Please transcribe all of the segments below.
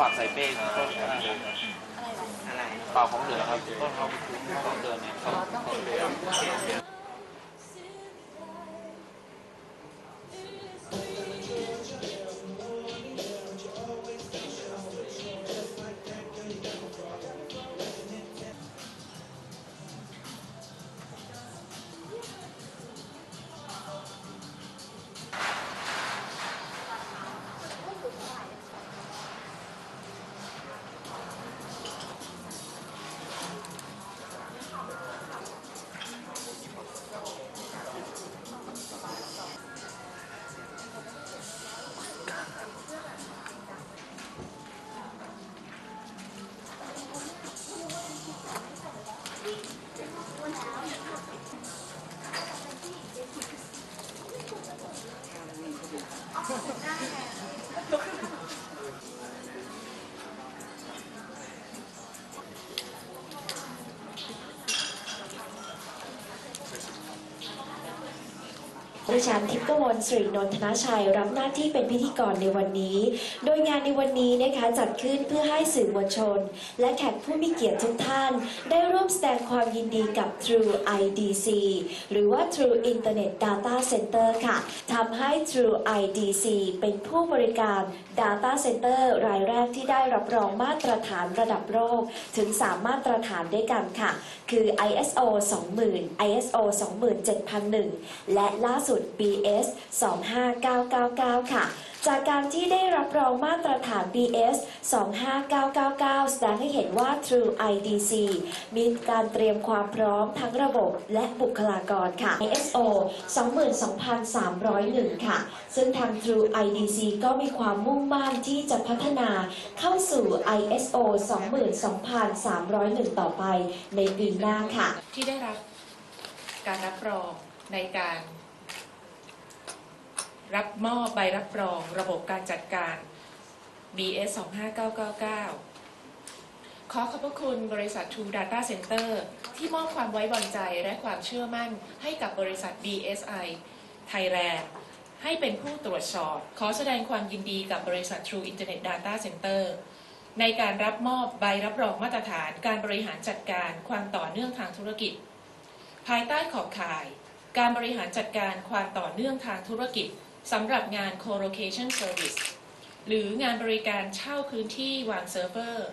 ฝากใส่เป้ต้นอ่าอะไรเปล่าของเหลือครับต้นเขาของเดือนเนี่ยเขาของ ดิฉันทิพย์กมลสิรินนทนาชัยรับหน้าที่เป็นพิธีกรในวันนี้ โดยงานในวันนี้นะคะจัดขึ้นเพื่อให้สื่อมวลชน และแขกผู้มีเกียรติทุกท่าน ได้ร่วมแสดงความยินดีกับ True IDC หรือว่า True Internet Data Center ค่ะทำให้ True IDC เป็นผู้บริการ Data Center รายแรกที่ได้รับรองมาตรฐานระดับโลกถึง 3 มาตรฐานด้วยกันค่ะ คือ ISO 20,000 ISO 27001 และล่าสุด BS 25999 ค่ะ จากการที่ได้รับรองมาตรฐาน BS 25999 แสดงให้เห็นว่า True IDC มีการเตรียมความพร้อมทั้งระบบและบุคลากรค่ะ ISO 22301 ค่ะ ซึ่งทาง True IDC ก็มีความมุ่งมั่นที่จะพัฒนาเข้าสู่ ISO 22301 ต่อไปในปีหน้าค่ะ ที่ได้รับการรับรองในการ รับมอบใบรับรองระบบการจัดการ BS 25999 ขอขอบพระคุณบริษัท True Data Center ที่มอบความไว้วางใจและความเชื่อมั่นให้กับบริษัท BSI Thailand ให้เป็นผู้ตรวจสอบ ขอแสดงความยินดีกับบริษัท True Internet Data Center ในการรับมอบใบรับรองมาตรฐานการบริหารจัดการความต่อเนื่องทางธุรกิจ ภายใต้ขอบข่าย การบริหารจัดการความต่อเนื่องทางธุรกิจ สำหรับงาน co-location service หรืองานบริการเช่าพื้นที่วางเซิร์ฟเวอร์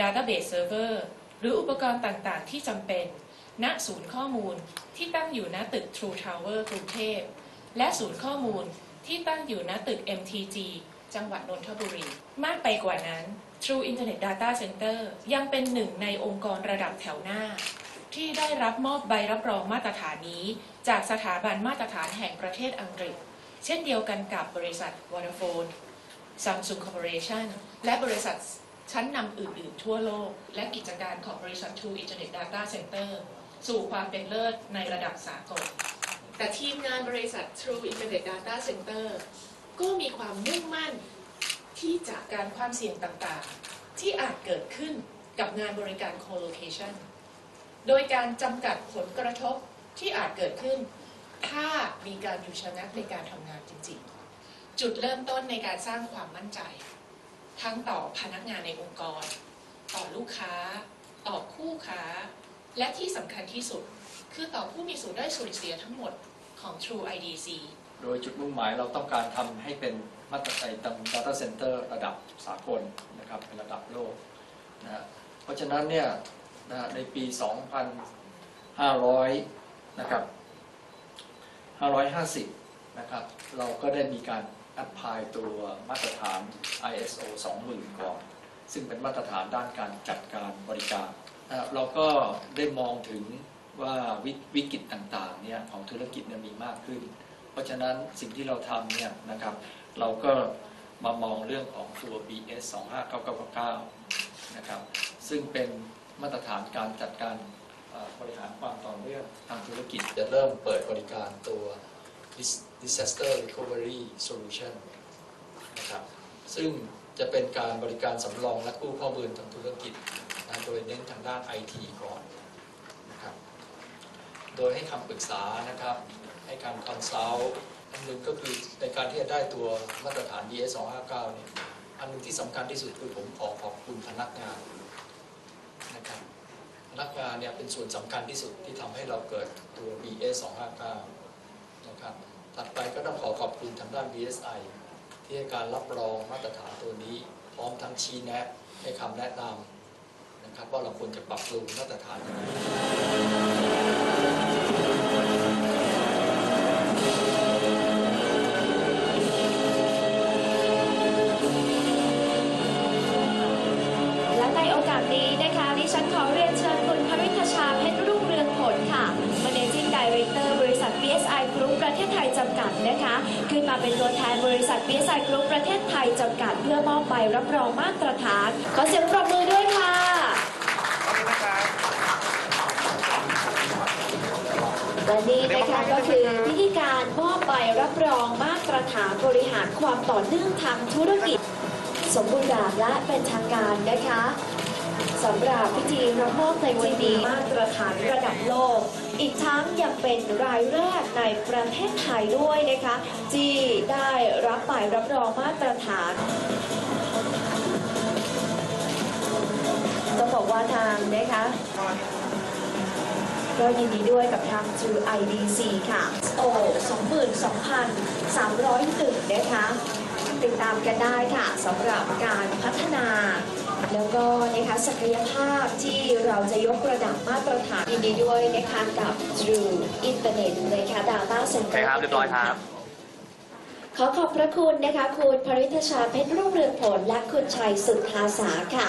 database server หรืออุปกรณ์ต่างๆ ที่จำเป็น ณ ศูนย์ข้อมูลที่ตั้งอยู่ณตึก True Tower กรุงเทพ และศูนย์ข้อมูลที่ตั้งอยู่ณตึก MTG จังหวัดนนทบุรี มากไปกว่านั้น True Internet Data Center ยังเป็นหนึ่งในองค์กรระดับแถวหน้า ที่ได้รับมอบใบรับรองมาตรฐานนี้ จากสถาบันมาตรฐานแห่งประเทศอังกฤษ เช่นเดียวกันกับบริษัท Vodafone Samsung Corporation และบริษัทชั้นนำอื่น ๆ ทั่วโลก และกิจการของบริษัท True Internet Data Center สู่ความเป็นเลิศในระดับสากล แต่ทีมงานบริษัท True Internet Data Center ก็มีความมุ่งมั่นที่จะการความเสี่ยงต่างๆ ที่อาจเกิดขึ้นกับงานบริการ co-location โดยการจำกัดผลกระทบที่อาจเกิดขึ้น ถ้ามีการหยุดชะงักในการทำงานจริงๆ จุดเริ่มต้นในการสร้างความมั่นใจ ทั้งต่อพนักงานในองค์กร ต่อลูกค้า ต่อคู่ค้า และที่สำคัญที่สุด คือต่อผู้มีส่วนได้ส่วนเสียทั้งหมดของ True IDC โดยจุดมุ่งหมายเราต้องการทำให้เป็นมาตรฐานตัง Data Center ระดับสากลนะครับเป็นระดับโลกนะเพราะฉะนั้นเนี่ยนะในปี 2500 นะครับ 550 นะครับ เราก็ได้มีการแอพพลายตัวมาตรฐาน ISO 20,000 ก่อน ซึ่งเป็นมาตรฐานด้านการจัดการบริการ เราก็ได้มองถึงว่าวิวิกฤตต่างๆเนี่ยของธุรกิจเนี่ยมีมากขึ้น เพราะฉะนั้นสิ่งที่เราทำเนี่ยนะครับ เราก็มามองเรื่องของตัว BS 25999 นะครับ ซึ่งเป็นมาตรฐานการจัดการ บริหารความต่อเนื่องทางธุรกิจจะเริ่มเปิดบริการตัว Disaster Recovery Solution นะครับซึ่งจะเป็นการบริการสำรองและกู้ข้อมูลทางธุรกิจนะโดยเน้นทางด้าน IT ก่อนนะครับโดยให้คำปรึกษานะครับให้การคอนซัลท์อันหนึ่งก็คือในการที่จะได้ตัวมาตรฐาน BS 259เนี่ยอันหนึงที่สำคัญที่สุดคือผมขอขอบคุณพนักงาน พนักงานเนี่ยเป็นส่วนสำคัญที่สุดที่ทำให้เราเกิดตัว BS 259นะครับ ถัดไปก็ต้องขอขอบคุณทางด้าน BSI ที่ให้การรับรองมาตรฐานตัวนี้ พร้อมทั้งชี้แนะให้คำแนะนำนะครับว่าเราควรจะปรับปรุงมาตรฐานยังไง ในโอกาสนี้นะคะดิฉันขอเรียนเชิญคุณพริทชาเพชรรุ่งเรืองผลค่ะ Managing Director บริษัท BSI Group ประเทศไทยจำกัดนะคะ ขึ้นมาเป็นตัวแทนบริษัท BSI Group ประเทศไทยจำกัด เพื่อมอบใบรับรองมาตรฐาน ขอเสียงปรบมือด้วยค่ะและนี่นะคะก็คือพิธีการมอบใบรับรองมาตรฐานบริหารความต่อเนื่องทางธุรกิจ สมบูรณ์แบบและเป็นทางการนะคะสำหรับพิธีรับมอบในวันนี้มาตรฐานระดับโลก อีกทั้งยังเป็นรายแรกในประเทศไทยด้วยนะคะที่ได้รับใบรับรองมาตรฐานต้องบอกว่าทางนะคะก็ยินดีด้วยกับทาง True IDC ค่ะโอ้22,301นะคะ ติดตามกันได้ค่ะสำหรับการพัฒนา แล้วก็นะคะศักยภาพที่เราจะยกระดับมาตรฐานยินดีด้วยนะคะกับ True Internet นะคะ Data โอ Center เคครับเรียบร้อยครับขอขอบพระคุณนะคะ คุณภริทชาเพชรรุ่งเรืองผล และคุณชัยสุทธาสาค่ะ